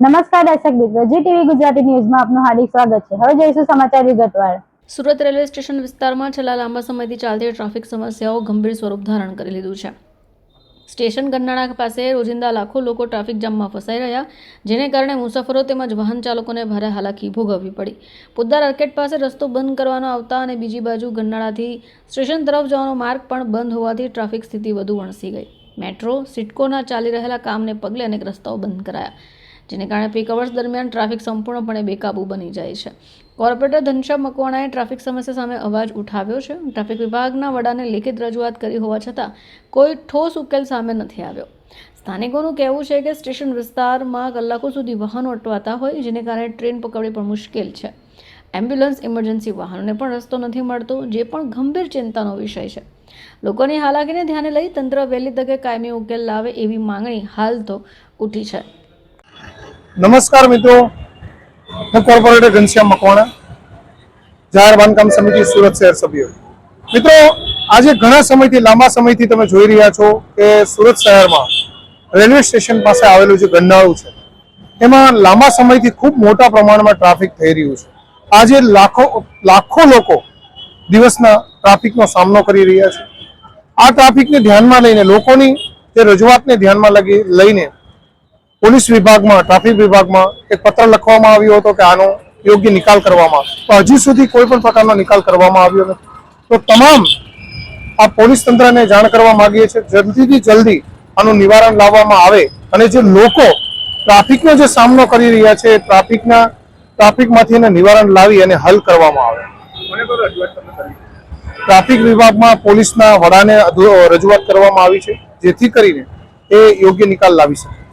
નમસ્કાર દર્શક મિત્રો, જી ટીવી ગુજરાતી ન્યૂઝમાં આપનું હાર્દિક સ્વાગત છે. હવે જોઈશું સમાચાર વિગતવાર સુરત રેલવે સ્ટેશન વિસ્તારમાં છેલ્લા લાંબા સમયથી ચાલતી ટ્રાફિક સમસ્યાઓ ગંભીર સ્વરૂપ ધારણ કરી લીધું છે. સ્ટેશન ગન્નાળા પાસે રોજિંદા લાખો લોકો ટ્રાફિક જામમાં ફસાઈ રહ્યા, જેને કારણે મુસાફરો તેમજ વાહન ચાલકોને ભારે હાલાકી ભોગવવી પડી. પોદ્દાર આર્કેટ પાસે રસ્તો બંધ કરવાનો આવતા અને બીજી બાજુ ગન્નાળાથી સ્ટેશન તરફ જવાનો માર્ગ પણ બંધ હોવાથી ટ્રાફિક સ્થિતિ વધુ વણસી ગઈ. મેટ્રો, સિટકોના ચાલી રહેલા કામને પગલે અનેક રસ્તાઓ બંધ કરાયા. જેને કારણે પીક અવર્સ દરમિયાન ટ્રાફિક સંપૂર્ણપણે બેકાબૂ બની જાય છે. કોર્પોરેટર ઘનશ્યામ મકવાણાએ ટ્રાફિક સમસ્યા સામે અવાજ ઉઠાવ્યો છે. ટ્રાફિક વિભાગના વડાને લેખિત રજૂઆત કરી હોવા છતાં કોઈ ઠોસ ઉકેલ સામે નથી આવ્યો. સ્થાનિકોનું કહેવું છે કે સ્ટેશન વિસ્તારમાં કલાકો સુધી વાહનો અટવાતા હોય, જેને કારણે ટ્રેન પકડવી પણ મુશ્કેલ છે. એમ્બ્યુલન્સ ઇમરજન્સી વાહનોને પણ રસ્તો નથી મળતો, જે પણ ગંભીર ચિંતાનો વિષય છે. લોકોની હાલાકીને ધ્યાને લઈ તંત્ર વહેલી તકે કાયમી ઉકેલ લાવે એવી માંગણી હાલ તો ઉઠી છે. નમસ્કાર મિત્રો. હું કોર્પોરેટર ઘનશ્યામ મકવાણા, જાહેર બાંધકામ સમિતિ સુરત શહેર સભ્ય. મિત્રો, આજે ઘણા સમયથી, લાંબા સમયથી તમે જોઈ રહ્યા છો કે સુરત શહેરમાં રેલવે સ્ટેશન પાસે આવેલું જે ગંડાળું છે, એમાં લાંબા સમયથી ખૂબ મોટા પ્રમાણમાં ટ્રાફિક થઈ રહ્યું છે. આજે લાખો લાખો લોકો દિવસના ટ્રાફિકનો સામનો કરી રહ્યા છે. આ ટ્રાફિકને ધ્યાનમાં લઈને, લોકોની તે રજૂઆતને ધ્યાનમાં લગી, લઈને પોલીસ વિભાગમાં ટ્રાફિક વિભાગમાં એક પત્ર લખવામાં આવ્યો હતો કે આનો યોગ્ય નિકાલ કરવામાં તો હજી સુધી કોઈ પણ પ્રકારનો નિકાલ કરવામાં આવ્યો નથી. તો તમામ આ પોલીસ તંત્રને જાણ કરવા માંગીએ છીએ જલ્દીથી જલ્દી આનું નિવારણ લાવવામાં આવે અને જે લોકો ટ્રાફિકનો જે સામનો કરી રહ્યા છે ટ્રાફિકના ટ્રાફિકમાંથી એને નિવારણ લાવી અને હલ કરવામાં આવે. ટ્રાફિક વિભાગમાં પોલીસના વડાને રજૂઆત કરવામાં આવી છે જેથી કરીને એ યોગ્ય નિકાલ લાવી શકે.